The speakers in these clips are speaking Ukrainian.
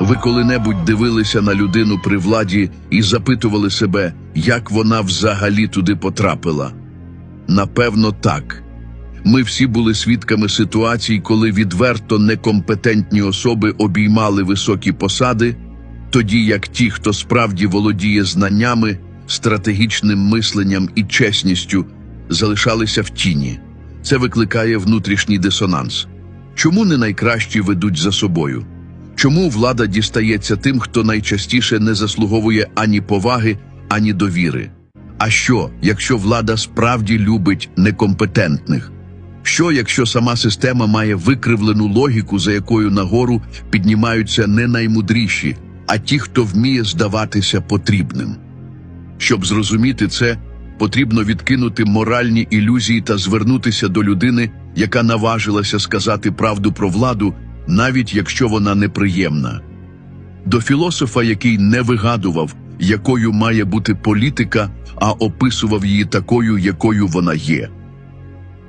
Ви коли-небудь дивилися на людину при владі і запитували себе, як вона взагалі туди потрапила? Напевно, так. Ми всі були свідками ситуацій, коли відверто некомпетентні особи обіймали високі посади, тоді як ті, хто справді володіє знаннями, стратегічним мисленням і чесністю, залишалися в тіні. Це викликає внутрішній дисонанс. Чому не найкращі ведуть за собою? Чому влада дістається тим, хто найчастіше не заслуговує ані поваги, ані довіри? А що, якщо влада справді любить некомпетентних? Що, якщо сама система має викривлену логіку, за якою нагору піднімаються не наймудріші, а ті, хто вміє здаватися потрібним? Щоб зрозуміти це, потрібно відкинути моральні ілюзії та звернутися до людини, яка наважилася сказати правду про владу, навіть якщо вона неприємна. До філософа, який не вигадував, якою має бути політика, а описував її такою, якою вона є.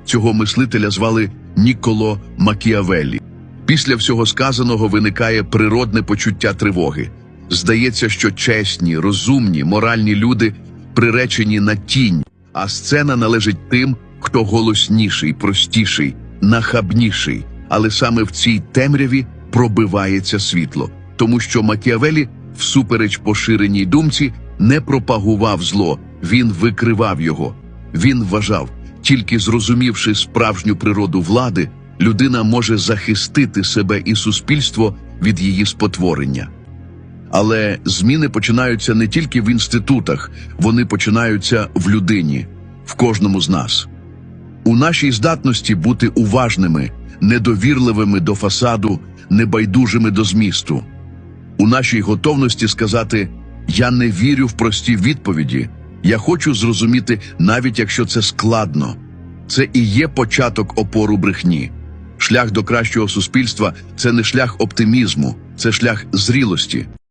Цього мислителя звали Ніколо Макіавеллі. Після всього сказаного виникає природне почуття тривоги. Здається, що чесні, розумні, моральні люди приречені на тінь, а сцена належить тим, хто голосніший, простіший, нахабніший. Але саме в цій темряві пробивається світло, тому що Макіавелі, всупереч поширеній думці, не пропагував зло, він викривав його. Він вважав, тільки зрозумівши справжню природу влади, людина може захистити себе і суспільство від її спотворення. Але зміни починаються не тільки в інститутах, вони починаються в людині, в кожному з нас. У нашій здатності бути уважними, недовірливими до фасаду, небайдужими до змісту. У нашій готовності сказати Я не вірю в прості відповіді, я хочу зрозуміти, навіть якщо це складно. Це і є початок опору брехні. Шлях до кращого суспільства це не шлях оптимізму, це шлях зрілості.